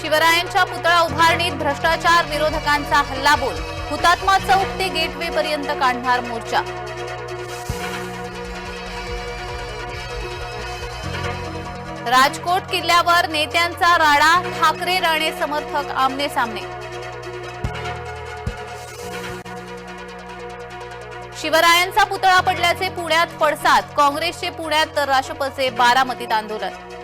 शिवरायांच्या पुतळा उभारणीत भ्रष्टाचार विरोधकांचा हल्लाबोल. हुतात्मा चौक ते गेटवे पर्यंत काढणार मोर्चा. राजकोट किल्ल्यावर नेत्यांचा राडा ठाकरे राणे समर्थक आमने सामने. शिवरायांचा पुतळा पडल्याचे पुण्यात पडसाद काँग्रेसचे पुण्यात तर राष्ट्रपचे बारामतीत आंदोलन.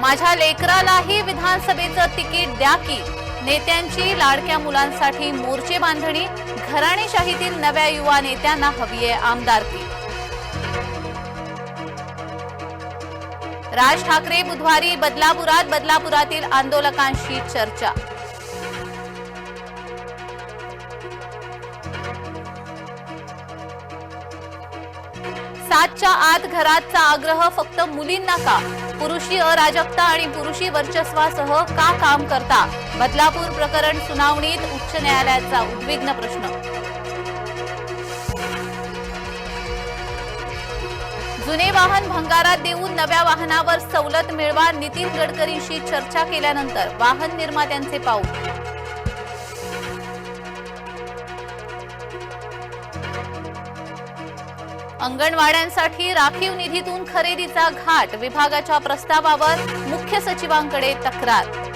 माझ्या लेकरालाही विधानसभेचं तिकीट द्या की नेत्यांची लाडक्या मुलांसाठी मोर्चे बांधणी घराणेशाहीतील नव्या युवा नेत्यांना हवी आहे आमदारकी राज ठाकरे बुधवारी बदलापुरात बदलापुरातील आंदोलकांशी चर्चा सातच्या आत घराचा आग्रह फक्त मुलींना का? पुरुषी अराजकता आणि पुरुषी वर्चस्वासह का काम करता? बदलापूर प्रकरण सुनावणीत उच्च न्यायालयाचा उद्विग्न प्रश्न. जुने वाहन भंगारात देऊन नव्या वाहनावर सवलत मिळवा नितीन गडकरींशी चर्चा केल्यानंतर वाहन निर्मात्यांचे पाऊल अंगणवाड्यांसाठी राखीव निधीतून खरेदीचा घाट विभागाच्या प्रस्तावावर मुख्य सचिवांकडे तक्रार.